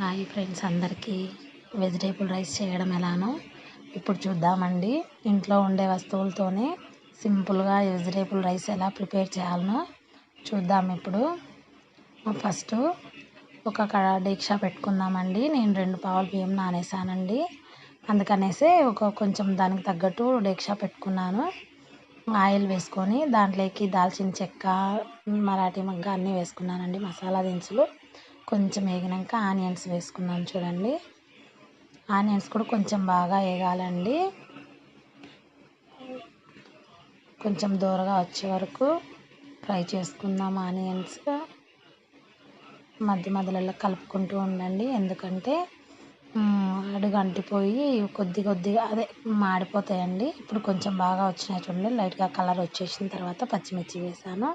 Hi friends అందరికీ. Vegetable rice చేయడం ఎలానో ఇప్పుడు చూద్దామండి. ఇంట్లో ఉండే వస్తువులతోనే సింపుల్గా వెజిటేబుల్ రైస్ ఎలా ప్రిపేర్ చేయాలనో చూద్దాం ఇప్పుడు. ఫస్ట్ ఒక కడ దీక్ష పెట్టుకుందామండి. నేను రెండు పావులు బియ్యం నానేసానండి అందుకనేసి ఒక కొంచెం దానికి తగ్గట్టు దీక్ష పెట్టుకున్నాను. ఆయిల్ వేసుకొని దాంట్లోకి దాల్చిన చెక్క మరాఠీ మగ్గ అన్నీ వేసుకున్నానండి. మసాలా దినుసులు. కొంచెం వేగినాక ఆనియన్స్ వేసుకుందాం చూడండి. ఆనియన్స్ కూడా కొంచెం బాగా వేగాలండి. కొంచెం దూరగా వచ్చే వరకు ఫ్రై చేసుకుందాం ఆనియన్స్ మధ్య మధ్యలో కలుపుకుంటూ ఉండండి. ఎందుకంటే అడుగు అంటిపోయి కొద్ది కొద్దిగా అదే మాడిపోతాయండి. ఇప్పుడు కొంచెం బాగా వచ్చినాయి చూడండి. లైట్గా కలర్ వచ్చేసిన తర్వాత పచ్చిమిర్చి వేసాను.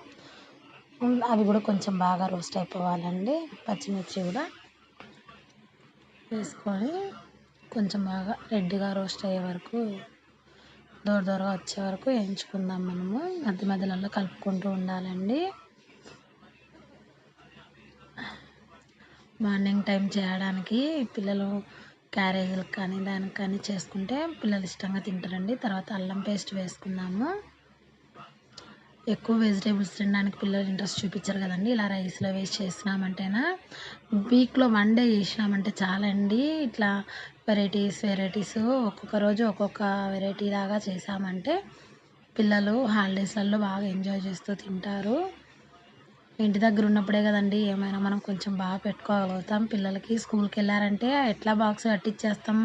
అవి కూడా కొంచెం బాగా రోస్ట్ అయిపోవాలండి. పచ్చిమిర్చి కూడా వేసుకొని కొంచెం బాగా రెడ్గా రోస్ట్ అయ్యే వరకు దూర దూరగా వచ్చే వరకు వేయించుకుందాం మనము. మధ్య మధ్యలో కలుపుకుంటూ ఉండాలండి. మార్నింగ్ టైం చేయడానికి పిల్లలు క్యారేజీలకు కానీ దానికి కానీ చేసుకుంటే పిల్లలు ఇష్టంగా తింటారండి. తర్వాత అల్లం పేస్ట్ వేసుకుందాము. ఎక్కువ వెజిటేబుల్స్ తినడానికి పిల్లలు ఇంట్రెస్ట్ చూపించరు కదండి. ఇలా రైస్లో వేసి చేసినామంటేనా? వీక్లో వన్ డే చేసినామంటే చాలండి. ఇట్లా వెరైటీస్ వెరైటీస్ ఒక్కొక్క రోజు ఒక్కొక్క వెరైటీ లాగా చేసామంటే పిల్లలు హాలిడేస్లలో బాగా ఎంజాయ్ చేస్తూ తింటారు. ఇంటి దగ్గర ఉన్నప్పుడే కదండి ఏమైనా మనం కొంచెం బాగా పెట్టుకోగలుగుతాం. పిల్లలకి స్కూల్కి వెళ్ళారంటే ఎట్లా బాక్స్ కట్టిచ్చేస్తాం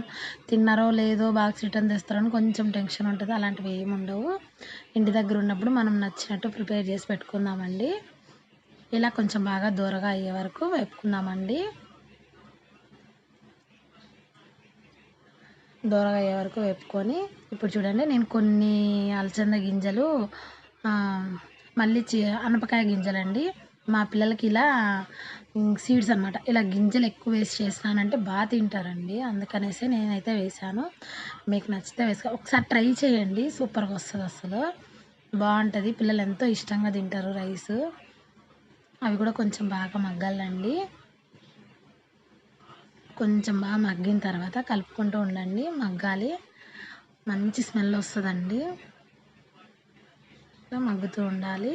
తిన్నారో లేదో బాక్స్ రిటర్న్ తెస్తారో అని కొంచెం టెన్షన్ ఉంటుంది. అలాంటివి ఏమి ఉండవు. ఇంటి దగ్గర ఉన్నప్పుడు మనం నచ్చినట్టు ప్రిపేర్ చేసి పెట్టుకుందామండి. ఇలా కొంచెం బాగా దూరగా అయ్యే వరకు వేపుకుందామండి దూరగా అయ్యే వరకు వేపుకొని ఇప్పుడు చూడండి నేను కొన్ని అలసంద గింజలు మళ్ళీ చి అనపకాయ గింజలండి. మా పిల్లలకి ఇలా సీడ్స్ అనమాట ఇలా గింజలు ఎక్కువ వేసి చేసినానంటే బాగా తింటారండి. అందుకనేసి నేనైతే వేసాను. మీకు నచ్చితే వేసుకో ఒకసారి ట్రై చేయండి. సూపర్గా వస్తుంది అసలు. బాగుంటుంది. పిల్లలు ఎంతో ఇష్టంగా తింటారు రైస్. అవి కూడా కొంచెం బాగా మగ్గాలండి. కొంచెం బాగా మగ్గిన తర్వాత కలుపుకుంటూ ఉండండి. మగ్గాలి. మంచి స్మెల్ వస్తుందండి. మగ్గుతూ ఉండాలి.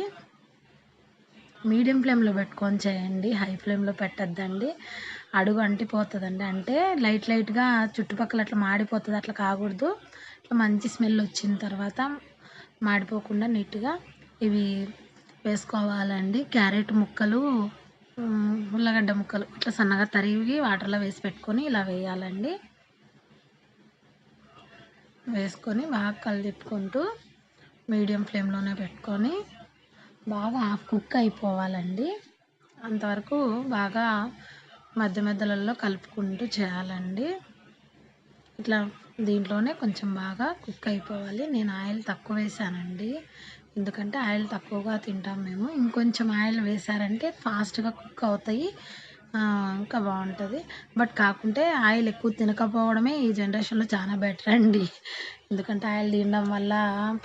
మీడియం ఫ్లేమ్లో పెట్టుకొని చేయండి. హై ఫ్లేమ్లో పెట్టద్దండి. అడుగు అంటిపోతుందండి. అంటే లైట్ లైట్గా చుట్టుపక్కల అట్లా మాడిపోతుంది. అట్లా కాకూడదు. ఇట్లా మంచి స్మెల్ వచ్చిన తర్వాత మాడిపోకుండా నీట్గా ఇవి వేసుకోవాలండి. క్యారెట్ ముక్కలు ఉల్లగడ్డ ముక్కలు ఇట్లా సన్నగా తరిగి వాటర్లో వేసి పెట్టుకొని ఇలా వేయాలండి. వేసుకొని బాగా కలిదిప్పుకుంటూ మీడియం ఫ్లేమ్లోనే పెట్టుకొని బాగా హాఫ్ కుక్ అయిపోవాలండి. అంతవరకు బాగా మధ్య మధ్యలలో కలుపుకుంటూ చేయాలండి. ఇట్లా దీంట్లోనే కొంచెం బాగా కుక్ అయిపోవాలి. నేను ఆయిల్ తక్కువ వేసానండి. ఎందుకంటే ఆయిల్ తక్కువగా తింటాం మేము. ఇంకొంచెం ఆయిల్ వేసారంటే ఫాస్ట్గా కుక్ అవుతాయి. ఇంకా బాగుంటుంది. బట్ కాకుంటే ఆయిల్ ఎక్కువ తినకపోవడమే ఈ జనరేషన్లో చాలా బెటర్ అండి. ఎందుకంటే ఆయిల్ తినడం వల్ల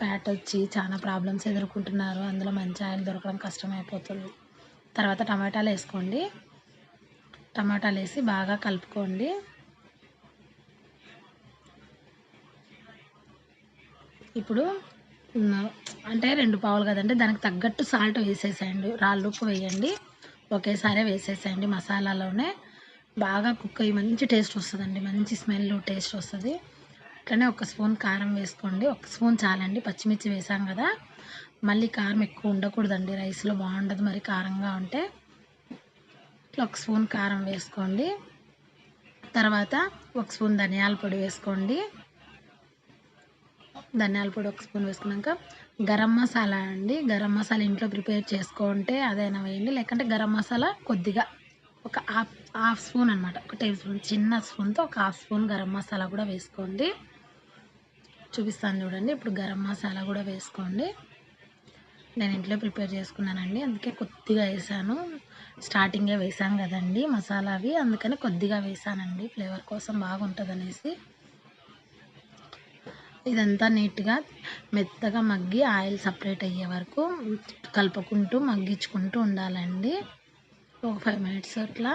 ఫ్యాట్ వచ్చి చాలా ప్రాబ్లమ్స్ ఎదుర్కొంటున్నారు. అందులో మంచి ఆయిల్ దొరకడం కష్టమైపోతుంది. తర్వాత టమాటాలు వేసుకోండి. టమాటాలు వేసి బాగా కలుపుకోండి. ఇప్పుడు అంటే రెండు పావులు కదండి దానికి తగ్గట్టు సాల్ట్ వేసేసేయండి. రాళ్ళు ఉప్పు వేయండి. ఒకేసారి వేసేసేయండి మసాలాలోనే. బాగా కుక్ అయ్యి మంచి టేస్ట్ వస్తుందండి. మంచి స్మెల్ టేస్ట్ వస్తుంది. అట్లనే ఒక స్పూన్ కారం వేసుకోండి. ఒక స్పూన్ చాలండి. పచ్చిమిర్చి వేసాం కదా. మళ్ళీ కారం ఎక్కువ ఉండకూడదండి. రైస్లో బాగుండదు మరి కారంగా ఉంటే. ఇట్లా ఒక స్పూన్ కారం వేసుకోండి. తర్వాత ఒక స్పూన్ ధనియాల పొడి వేసుకోండి. ధనియాల పొడి ఒక స్పూన్ వేసుకున్నాక గరం మసాలా అండి. గరం మసాలా ఇంట్లో ప్రిపేర్ చేసుకుంటే అదైనా వేయండి. లేకుంటే గరం మసాలా కొద్దిగా ఒక హాఫ్ హాఫ్ స్పూన్ అనమాట ఒక టేబుల్ స్పూన్ చిన్న స్పూన్తో ఒక హాఫ్ స్పూన్ గరం మసాలా కూడా వేసుకోండి. చూపిస్తాను చూడండి. ఇప్పుడు గరం మసాలా కూడా వేసుకోండి. నేను ఇంట్లో ప్రిపేర్ చేసుకున్నానండి. అందుకే కొద్దిగా వేసాను. స్టార్టింగే వేసాను కదండి మసాలా అవి అందుకని కొద్దిగా వేసానండి. ఫ్లేవర్ కోసం బాగుంటుంది అనేసి ఇదంతా నీట్గా మెత్తగా మగ్గి ఆయిల్ సపరేట్ అయ్యే వరకు కలుపుకుంటూ మగ్గించుకుంటూ ఉండాలండి. ఒక ఫైవ్ మినిట్స్ అట్లా.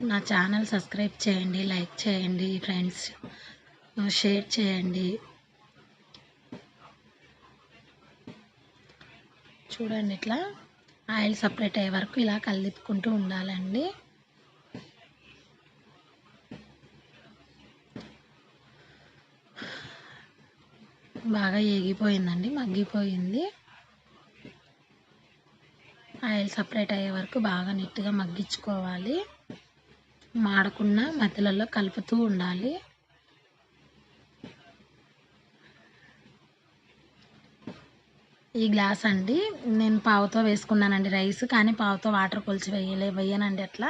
నా ఛానల్ సబ్స్క్రైబ్ చేయండి లైక్ చేయండి ఫ్రెండ్స్ షేర్ చేయండి. చూడండి ఇట్లా. ఆయిల్ సపరేట్ అయ్యే వరకు ఇలా కలిపుకుంటూ ఉండాలండి. బాగా ఏగిపోయిందండి మగ్గిపోయింది. ఆయిల్ సపరేట్ అయ్యే వరకు బాగా నీట్గా మగ్గించుకోవాలి. మాడకుండా మధ్యలలో కలుపుతూ ఉండాలి. ఈ గ్లాస్ అండి నేను పావుతో వేసుకున్నానండి రైస్ కానీ పావుతో వాటర్ కొలిచి వేయలే వేయనండి అట్లా.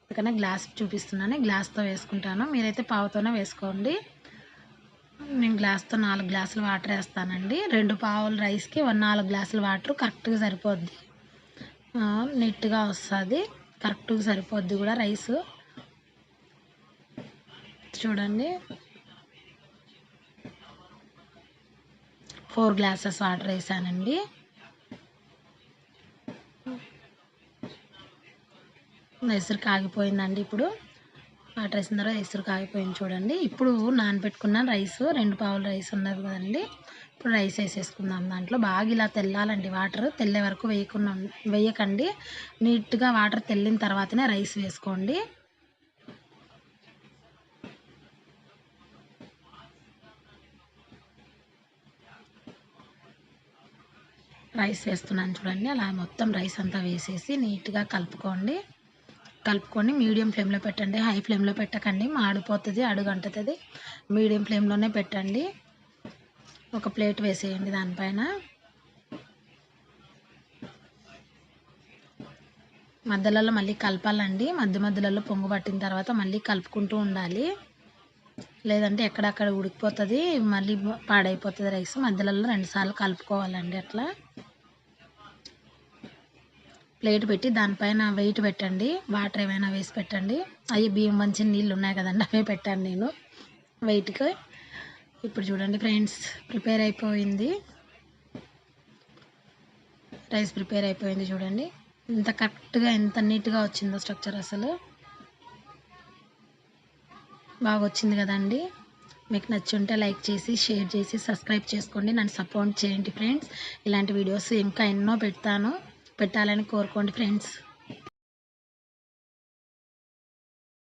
అందుకనే గ్లాస్ చూపిస్తున్నాను గ్లాస్తో వేసుకుంటాను. మీరైతే పావుతోనే వేసుకోండి. నేను గ్లాస్తో నాలుగు గ్లాసులు వాటర్ వేస్తానండి. రెండు పావులు రైస్కి వన్ నాలుగు గ్లాసులు వాటర్ కరెక్ట్గా సరిపోద్ది. నీట్గా వస్తుంది. కరెక్ట్గా సరిపోద్ది కూడా రైస్. చూడండి. ఫోర్ గ్లాసెస్ వాటర్ వేసానండి. ఎసురు కాగిపోయిందండి ఇప్పుడు. వాటర్ వేసిన తర్వాత ఎసురు కాగిపోయింది చూడండి. ఇప్పుడు నానబెట్టుకున్న రైస్ రెండు పావుల రైస్ ఉన్నది కదండి. ఇప్పుడు రైస్ వేసేసుకుందాం దాంట్లో. బాగా ఇలా తెల్లాలండి వాటర్. తెల్లే వరకు వేయకుండా వేయకండి. నీట్గా వాటర్ తెల్లిన తర్వాతనే రైస్ వేసుకోండి. రైస్ వేస్తున్నాను చూడండి. అలా మొత్తం రైస్ అంతా వేసేసి నీట్గా కలుపుకోండి. కలుపుకొని మీడియం ఫ్లేమ్లో పెట్టండి. హై ఫ్లేమ్లో పెట్టకండి. మాడిపోతుంది అడుగంటుతుంది. మీడియం ఫ్లేమ్లోనే పెట్టండి. ఒక ప్లేట్ వేసేయండి దానిపైన. మధ్యలలో మళ్ళీ కలపాలండి. మధ్య మధ్యలలో పొంగు పట్టిన తర్వాత మళ్ళీ కలుపుకుంటూ ఉండాలి. లేదంటే ఎక్కడక్కడ ఉడికిపోతుంది మళ్ళీ పాడైపోతుంది రైస్. మధ్యలలో రెండుసార్లు కలుపుకోవాలండి అట్లా. ప్లేట్ పెట్టి దానిపైన వెయిట్ పెట్టండి. వాటర్ ఏమైనా వేసి పెట్టండి. అవి బియ్యం మంచి నీళ్ళు ఉన్నాయి కదండి అవే పెట్టాను నేను. వెయిట్కి ఇప్పుడు చూడండి ఫ్రెండ్స్ ప్రిపేర్ అయిపోయింది. రైస్ ప్రిపేర్ అయిపోయింది చూడండి. ఇంత కరెక్ట్గా ఎంత నీట్గా వచ్చిందో స్ట్రక్చర్ అసలు. బాగా వచ్చింది కదండి. మీకు నచ్చుంటే లైక్ చేసి షేర్ చేసి సబ్స్క్రైబ్ చేసుకోండి. నన్ను సపోర్ట్ చేయండి ఫ్రెండ్స్ ఇలాంటి వీడియోస్ ఇంకా ఎన్నో పెడతాను. పెట్టాలని కోరుకోండి ఫ్రెండ్స్